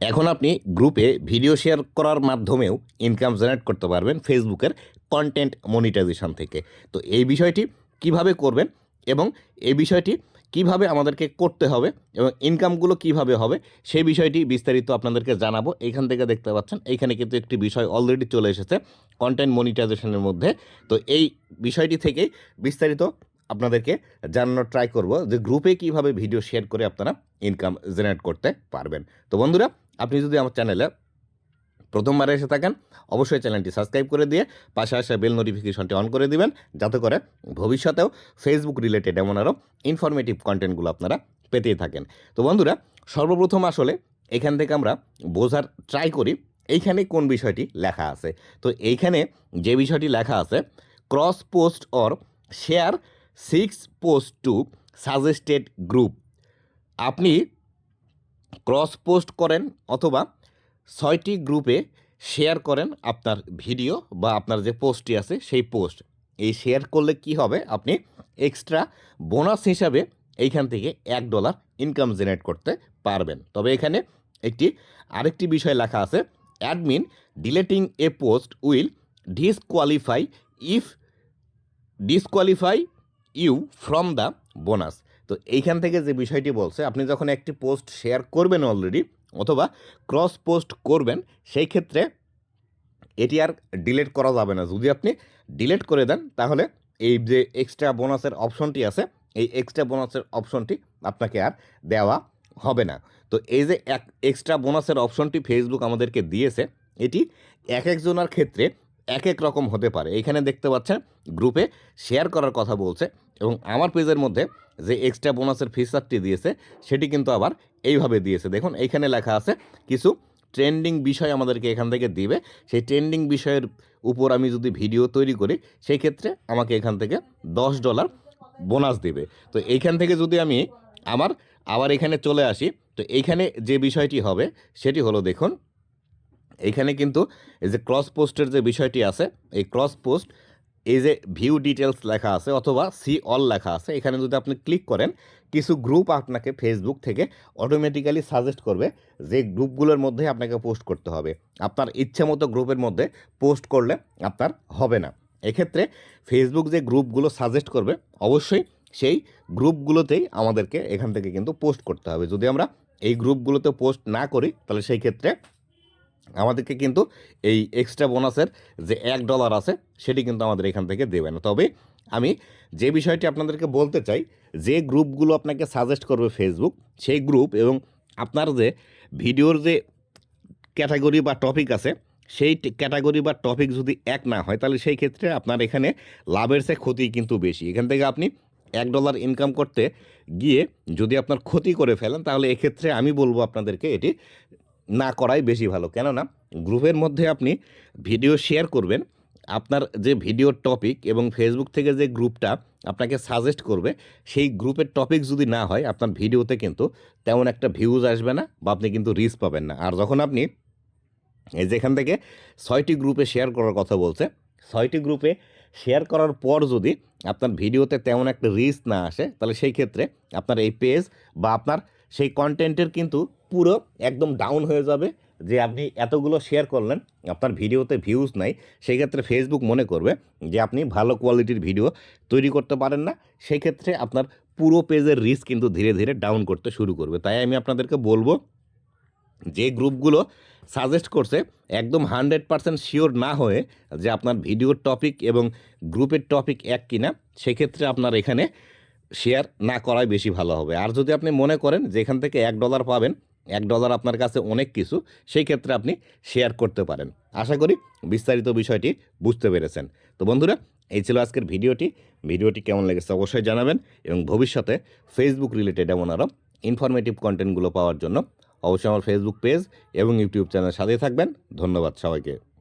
এখন আপনি গ্রুপে ভিডিও শেয়ার করার মাধ্যমেও ইনকাম জেনারেট করতে পারবেন ফেসবুকের কন্টেন্ট মনিটাইজেশন থেকে। তো এই বিষয়টি কীভাবে করবেন এবং এই বিষয়টি কীভাবে আমাদেরকে করতে হবে এবং ইনকামগুলো কীভাবে হবে সেই বিষয়টি বিস্তারিত আপনাদেরকে জানাব। এখান থেকে দেখতে পাচ্ছেন এইখানে কিন্তু একটি বিষয় অলরেডি চলে এসেছে কন্টেন্ট মনিটাইজেশনের মধ্যে। তো এই বিষয়টি থেকেই বিস্তারিত আপনাদেরকে জানানোর ট্রাই করব যে গ্রুপে কীভাবে ভিডিও শেয়ার করে আপনারা ইনকাম জেনারেট করতে পারবেন। তো বন্ধুরা আপনি যদি আমার চ্যানেলে প্রথমবার এসে থাকেন, অবশ্যই চ্যানেলটি সাবস্ক্রাইব করে দিয়ে পাশে আসা বেল নোটিফিকেশনটি অন করে দিবেন, যাতে করে ভবিষ্যতেও ফেসবুক রিলেটেড এমন আরও ইনফরমেটিভ কন্টেন্টগুলো আপনারা পেতেই থাকেন। তো বন্ধুরা, সর্বপ্রথম আসলে এখান থেকে আমরা বোঝার ট্রাই করি, এইখানে কোন বিষয়টি লেখা আছে। তো এইখানে যে বিষয়টি লেখা আছে cross post or share six post to suggested group আপনি ক্রস পোস্ট করেন অথবা ছয়টি গ্রুপে শেয়ার করেন আপনার ভিডিও বা আপনার যে পোস্টটি আছে সেই পোস্ট। এই শেয়ার করলে কি হবে? আপনি এক্সট্রা বোনাস হিসাবে এইখান থেকে এক ডলার ইনকাম জেনারেট করতে পারবেন। তবে এখানে একটি আরেকটি বিষয় লেখা আছে, admin deleting a post will disqualify if disqualify you from the bonus. তো এইখান থেকে যে বিষয়টি বলছে, আপনি যখন একটি পোস্ট শেয়ার করবেন অলরেডি অথবা ক্রস পোস্ট করবেন, সেই ক্ষেত্রে এটি আর ডিলেট করা যাবে না। যদি আপনি ডিলেট করে দেন, তাহলে এই যে এক্সট্রা বোনাসের অপশনটি আছে, এই এক্সট্রা বোনাসের অপশনটি আপনাকে আর দেওয়া হবে না। তো এই যে এক এক্সট্রা বোনাসের অপশনটি ফেসবুক আমাদেরকে দিয়েছে, এটি এক একজনের ক্ষেত্রে এক এক রকম হতে পারে। এখানে দেখতে পাচ্ছেন গ্রুপে শেয়ার করার কথা বলছে এবং আমার পেজের মধ্যে যে এক্সট্রা বোনাসের ফিচারটি দিয়েছে, সেটি কিন্তু আবার এইভাবে দিয়েছে। দেখুন এইখানে লেখা আছে, কিছু ট্রেন্ডিং বিষয় আমাদেরকে এখান থেকে দিবে। সেই ট্রেন্ডিং বিষয়ের উপর আমি যদি ভিডিও তৈরি করি, সেই ক্ষেত্রে আমাকে এখান থেকে দশ ডলার বোনাস দিবে। তো এইখান থেকে যদি আমি আমার, আবার এখানে চলে আসি, তো এইখানে যে বিষয়টি হবে, সেটি হলো দেখুন এইখানে কিন্তু এই যে ক্রস পোস্টের যে বিষয়টি আছে, এই ক্রস পোস্ট এই যে ভিউ ডিটেলস লেখা আছে অথবা সি অল লেখা আছে, এখানে যদি আপনি ক্লিক করেন, কিছু গ্রুপ আপনাকে ফেসবুক থেকে অটোমেটিক্যালি সাজেস্ট করবে যে গ্রুপগুলোর মধ্যে আপনাকে পোস্ট করতে হবে। আপনার ইচ্ছে মতো গ্রুপের মধ্যে পোস্ট করলে আপনার হবে না। এক্ষেত্রে ফেসবুক যে গ্রুপগুলো সাজেস্ট করবে, অবশ্যই সেই গ্রুপগুলোতেই আমাদেরকে এখান থেকে কিন্তু পোস্ট করতে হবে। যদি আমরা এই গ্রুপগুলোতে পোস্ট না করি, তাহলে সেই ক্ষেত্রে আমাদেরকে কিন্তু এই এক্সট্রা বোনাসের যে এক ডলার আছে, সেটি কিন্তু আমাদের এখান থেকে দেবে না। তবে আমি যে বিষয়টি আপনাদেরকে বলতে চাই, যে গ্রুপগুলো আপনাকে সাজেস্ট করবে ফেসবুক সেই গ্রুপ এবং আপনার যে ভিডিওর যে ক্যাটাগরি বা টপিক আছে, সেই ক্যাটাগরি বা টপিক যদি এক না হয়, তাহলে সেই ক্ষেত্রে আপনার এখানে লাভের চেয়ে ক্ষতি কিন্তু বেশি। এখান থেকে আপনি এক ডলার ইনকাম করতে গিয়ে যদি আপনার ক্ষতি করে ফেলেন, তাহলে এক্ষেত্রে আমি বলব আপনাদেরকে এটি না করাই বেশি ভালো। কেননা, গ্রুপের মধ্যে আপনি ভিডিও শেয়ার করবেন, আপনার যে ভিডিও টপিক এবং ফেসবুক থেকে যে গ্রুপটা আপনাকে সাজেস্ট করবে, সেই গ্রুপের টপিক যদি না হয়, আপনার ভিডিওতে কিন্তু তেমন একটা ভিউজ আসবে না বা আপনি কিন্তু রিচ পাবেন না। আর যখন আপনি এই যেখান থেকে ছয়টি গ্রুপে শেয়ার করার কথা বলছে, ছয়টি গ্রুপে শেয়ার করার পর যদি আপনার ভিডিওতে তেমন একটা রিচ না আসে, তাহলে সেই ক্ষেত্রে আপনার এই পেজ বা আপনার সেই কন্টেন্টের কিন্তু পুরো একদম ডাউন হয়ে যাবে যে আপনি এতগুলো শেয়ার করলেন, আপনার ভিডিওতে ভিউজ নাই সেই ক্ষেত্রে ফেসবুক মনে করবে যে আপনি ভালো কোয়ালিটির ভিডিও তৈরি করতে পারেন না সেই ক্ষেত্রে আপনার পুরো পেজের রিস্ক কিন্তু ধীরে ধীরে ডাউন করতে শুরু করবে। তাই আমি আপনাদেরকে বলব, যে গ্রুপগুলো সাজেস্ট করছে, একদম হান্ড্রেড পারসেন্ট শিওর না হয়ে যে আপনার ভিডিওর টপিক এবং গ্রুপের টপিক এক কিনা, সেক্ষেত্রে আপনার এখানে শেয়ার না করাই বেশি ভালো হবে। আর যদি আপনি মনে করেন যে এখান থেকে এক ডলার পাবেন এক ডলার আপনার কাছে অনেক কিছু, সেই ক্ষেত্রে আপনি শেয়ার করতে পারেন। আশা করি বিস্তারিত বিষয়টি বুঝতে পেরেছেন। তো বন্ধুরা, এই ছিল আজকের ভিডিওটি। ভিডিওটি কেমন লেগেছে অবশ্যই জানাবেন এবং ভবিষ্যতে ফেসবুক রিলেটেড এমন আরও ইনফরমেটিভ কন্টেন্টগুলো পাওয়ার জন্য অবশ্যই আমার ফেসবুক পেজ এবং ইউটিউব চ্যানেল সাথে থাকবেন। ধন্যবাদ সবাইকে।